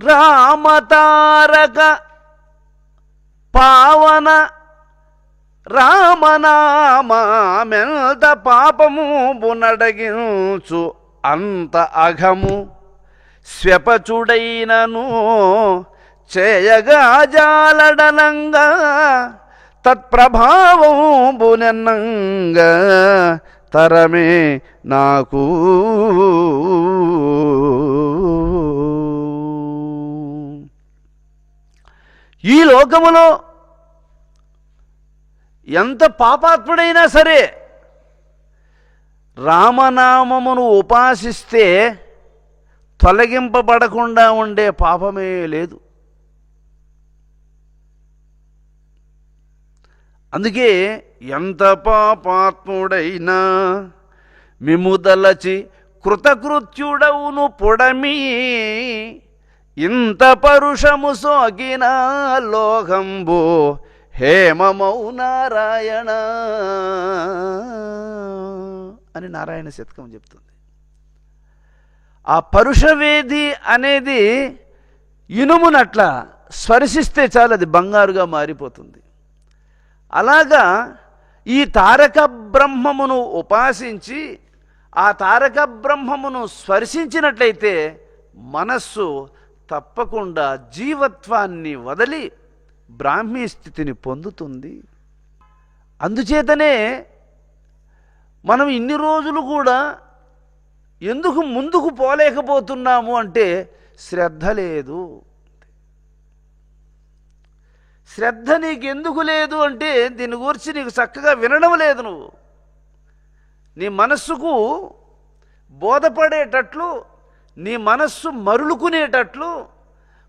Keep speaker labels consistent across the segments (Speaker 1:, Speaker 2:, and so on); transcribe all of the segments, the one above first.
Speaker 1: రామతారక పావన రామనామామెంత పాపము బునడగించు అంత అఘము స్వెపచుడైనను చేయగా జాలడనంగా తత్ప్రభావం బునెన్నంగా తరమే నాకు. ఈ లోకములో ఎంత పాపాత్ముడైనా సరే రామనామమును ఉపాసిస్తే తొలగింపబడకుండా ఉండే పాపమే లేదు. అందుకే ఎంత పాపాత్ముడైనా మిముదలచి కృతకృత్యుడవును పొడమి ఇంత పరుషము సోకిన లోకంబు హేమమౌ నారాయణ అని నారాయణ శతకం చెప్తుంది. ఆ పరుషవేది అనేది ఇనుమునట్ల స్పర్శిస్తే చాలు అది బంగారుగా మారిపోతుంది. అలాగా ఈ తారక బ్రహ్మమును ఉపాసించి ఆ తారక బ్రహ్మమును స్పర్శించినట్లయితే మనస్సు తప్పకుండా జీవత్వాన్ని వదిలి బ్రాహ్మీ స్థితిని పొందుతుంది. అందుచేతనే మనం ఇన్ని రోజులు కూడా ఎందుకు ముందుకు పోలేకపోతున్నాము అంటే శ్రద్ధ లేదు. శ్రద్ధ నీకు ఎందుకు లేదు అంటే దీని గురించి నీకు చక్కగా వినడం లేదు నువ్వు. నీ మనస్సుకు బోధపడేటట్లు నీ మనస్సు మరులుకునేటట్లు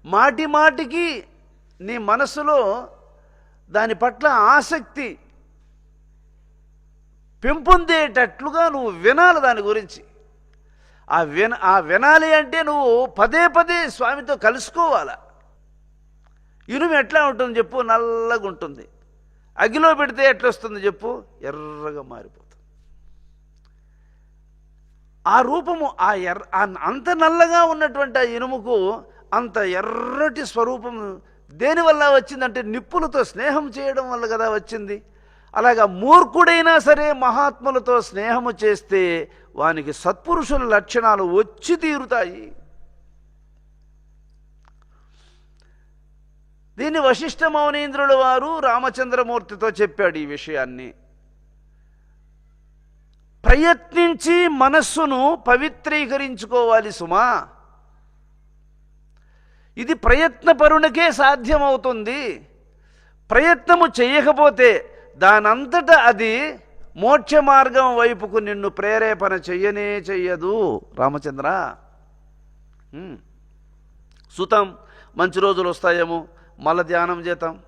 Speaker 1: మాటి మాటికి నీ మనస్సులో దాని పట్ల ఆసక్తి పెంపొందేటట్లుగా నువ్వు వినాలి దాని గురించి. ఆ విన ఆ వినాలి అంటే నువ్వు పదే పదే స్వామితో కలుసుకోవాలా. ఇనుము ఎట్లా ఉంటుంది చెప్పు నల్లగా ఉంటుంది అగ్గిలో పెడితే ఎట్లా వస్తుంది చెప్పు? ఎర్రగా మారిపోతుంది ఆ రూపము ఆ ఎర్ర ఆ అంత నల్లగా ఉన్నటువంటి ఆ ఇనుముకు అంత ఎర్రటి స్వరూపం దేనివల్ల వచ్చిందంటే నిప్పులతో స్నేహం చేయడం వల్ల కదా వచ్చింది. అలాగా మూర్ఖుడైనా సరే మహాత్ములతో స్నేహము చేస్తే వానికి సత్పురుషుల లక్షణాలు వచ్చి తీరుతాయి. దీన్ని వశిష్ఠ మౌనీంద్రుల వారు రామచంద్రమూర్తితో చెప్పాడు ఈ విషయాన్ని. ప్రయత్నించి మనస్సును పవిత్రీకరించుకోవాలి సుమా. ఇది ప్రయత్నపరునికే సాధ్యమవుతుంది. ప్రయత్నము చేయకపోతే దానంతట అది మోక్ష మార్గం వైపుకు నిన్ను ప్రేరేపణ చెయ్యనే చెయ్యదు. రామచంద్ర. సుతం మంచి రోజులు వస్తాయేమో. మళ్ళా ధ్యానం చేతాం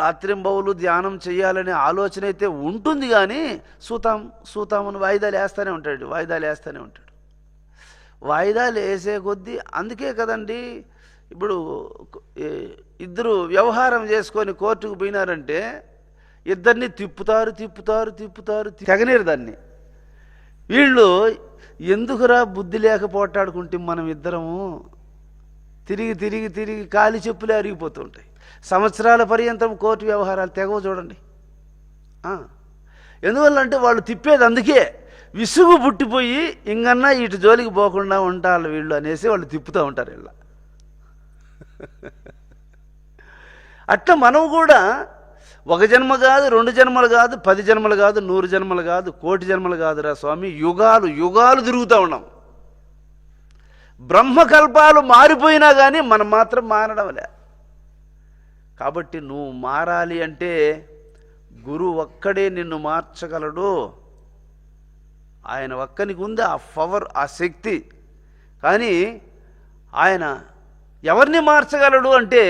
Speaker 1: రాత్రింబవులు ధ్యానం చేయాలనే ఆలోచన అయితే ఉంటుంది కానీ సూతాం సూతామును వాయిదాలు వేస్తూనే ఉంటాడు వాయిదాలు వేస్తూనే ఉంటాడు. వాయిదాలు వేసే కొద్దీ అందుకే కదండి ఇప్పుడు ఇద్దరు వ్యవహారం చేసుకొని కోర్టుకు పోయినారంటే ఇద్దరిని తిప్పుతారు తిప్పుతారు తిప్పుతారు తెగనేరు దాన్ని. వీళ్ళు ఎందుకురా బుద్ధి లేకపోటాడుకుంటే మనం ఇద్దరము? తిరిగి తిరిగి తిరిగి కాలి చెప్పులే అరిగిపోతుంటాయి. సంవత్సరాల పర్యంతం కోర్టు వ్యవహారాలు తెగవ చూడండి. ఎందువల్లంటే వాళ్ళు తిప్పేది అందుకే విసుగు పుట్టిపోయి ఇంకన్నా ఇటు జోలికి పోకుండా ఉంటారు వీళ్ళు అనేసి వాళ్ళు తిప్పుతూ ఉంటారు వీళ్ళ అట్లా మనం కూడా ఒక జన్మ కాదు రెండు జన్మలు కాదు పది జన్మలు కాదు నూరు జన్మలు కాదు కోటి జన్మలు కాదురా స్వామి యుగాలు యుగాలు తిరుగుతూ ఉన్నాం. బ్రహ్మకల్పాలు మారిపోయినా కానీ మనం మాత్రం మారడంలే కాబట్టి నువ్వు మారాలి అంటే గురువు ఒక్కడే నిన్ను మార్చగలడు. ఆయన ఒక్కనికి ఉంది ఆ పవర్ ఆ శక్తి. కానీ ఆయన ఎవరిని మార్చగలడు అంటే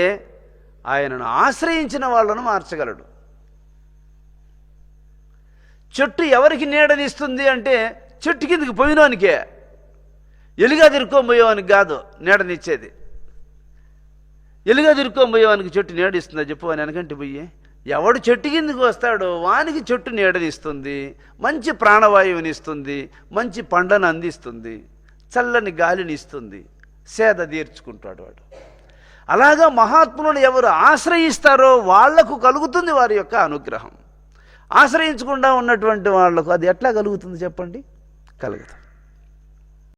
Speaker 1: ఆయనను ఆశ్రయించిన వాళ్ళను మార్చగలడు. చెట్టు ఎవరికి నీడనిస్తుంది అంటే చెట్టు కిందకి పోయినానికే. ఎలుగా తిరుక్కోబోయేవానికి కాదు నీడనిచ్చేది. ఎలుగా తిరుక్కోబోయేవానికి చెట్టు నీడిస్తుందా చెప్పు అని వెనకంటే పోయి ఎవడు చెట్టు కిందకి వస్తాడో వానికి చెట్టు నీడనిస్తుంది మంచి ప్రాణవాయువుని ఇస్తుంది మంచి పండ్లను అందిస్తుంది చల్లని గాలిని ఇస్తుంది సేద తీర్చుకుంటాడు వాడు. అలాగా మహాత్ములను ఎవరు ఆశ్రయిస్తారో వాళ్ళకు కలుగుతుంది వారి యొక్క అనుగ్రహం. ఆశ్రయించకుండా ఉన్నటువంటి వాళ్ళకు అది ఎట్లా కలుగుతుంది చెప్పండి? కలుగుతుంది